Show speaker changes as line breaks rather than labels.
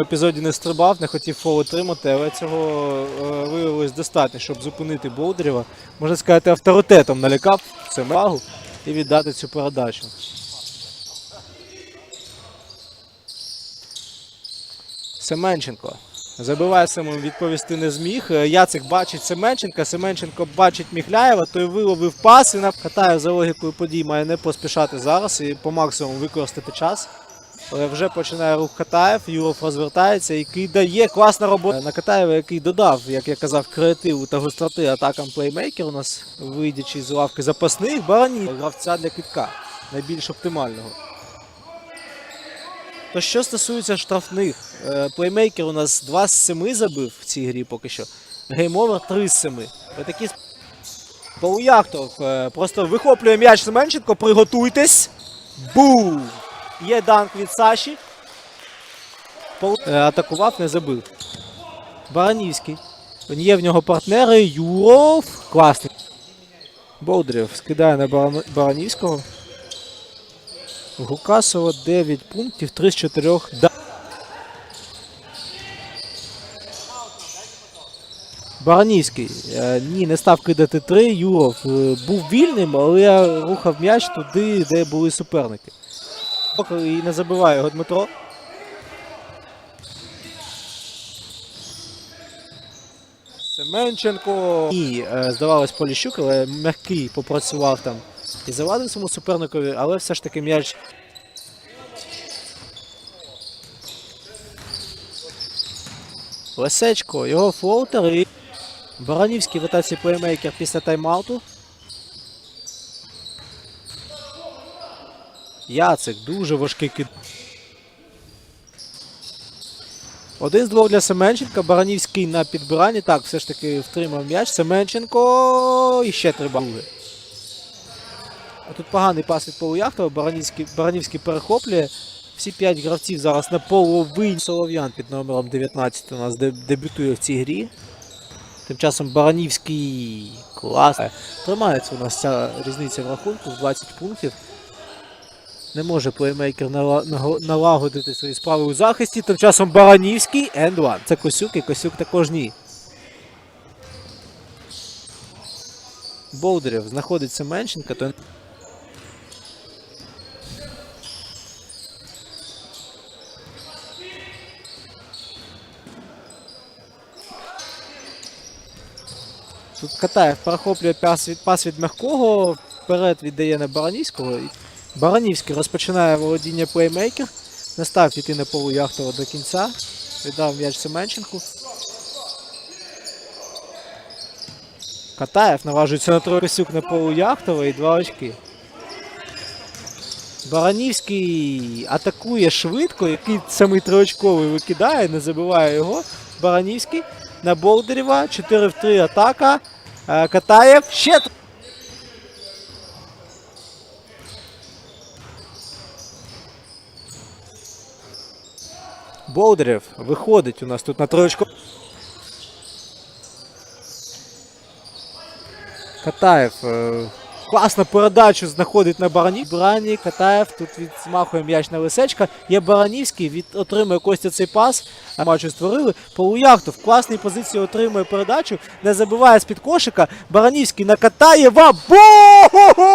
Епізоді не стрибав, не хотів фол отримати, але цього е, виявилось достатньо, щоб зупинити Болдерєва. Можна сказати, авторитетом налякав Семагу і віддати цю передачу. Семенченко. Забиває самим відповісти не зміг. Е, Яцик бачить Семенченка, Семенченко бачить Міхляєва, той виловив пас і накатає за логікою подій, має не поспішати зараз і по максимуму використати час. Але вже починає рух Катаєв, Юров розвертається і кидає класна робота на Катаєва, який додав, як я казав, креативу та гостроти атакам плеймейкер у нас, вийдячи з лавки запасних, барані гравця для китка, найбільш оптимального. То що стосується штрафних, е, плеймейкер у нас 2 з 7 забив в цій грі поки що. Геймовер 3 з 7. Отакі Полуяхтов е, просто вихоплює м'яч Семенченко, приготуйтесь. Бум! Є данк від Саші. Е, Атакував, не забив. Баранівський. Є в нього партнери. Юров. Класний. Болдерів скидає на Баранівського. Гукасова 9 пунктів, 3 з 4. Да. Баранівський. Е, ні, не став кидати 3. Юров е, був вільним, але рухав м'яч туди, де були суперники. І не забиває його Дмитро. Семенченко. Ні, е, здавалось Поліщук, але м'який попрацював там і завадив своєму суперникові, але все ж таки м'яч. Лисечко, його флоутер і Баранівський в атаці плеймейкер після тайм-ауту. Яцик, дуже важкий кид. Один з двох для Семенченка. Баранівський на підбиранні. Так, все ж таки втримав м'яч. Семенченко. І ще три бали. А тут поганий пас від Полуяхтова. Баранівський, Баранівський перехоплює. Всі п'ять гравців зараз на половині. Солов'ян під номером 19 у нас дебютує в цій грі. Тим часом Баранівський клас. Тримається у нас ця різниця в рахунку в 20 пунктів. Не може плеймейкер налагодити свої справи у захисті. Тим часом Баранівський and one. Це Косюк і Косюк також ні. Болдерів знаходить Семенченка, то Тут Катаєв перехоплює пас від, пас від м'якого, вперед віддає на Баранівського. Баранівський розпочинає володіння плеймейкер. Не став йти на полу Яхтова до кінця. Віддав м'яч Семенченку. Катаєв наважується на Трорисюк на полу Яхтова і два очки. Баранівський атакує швидко, який самий триочковий викидає, не забиває його. Баранівський на Болдерєва. 4 в 3 атака. Е, Катаєв. Ще. Болдерєв виходить у нас тут на троєчку. Катаєв. е, передачу знаходить на Баранів. Брані, Катаєв тут відмахує м'яч на Лисечка. Є Баранівський, від, отримує Костя цей пас. Матчу створили. Полуяхтов в класній позиції отримує передачу. Не забиває з-під кошика. Баранівський на Катаєва. Бо!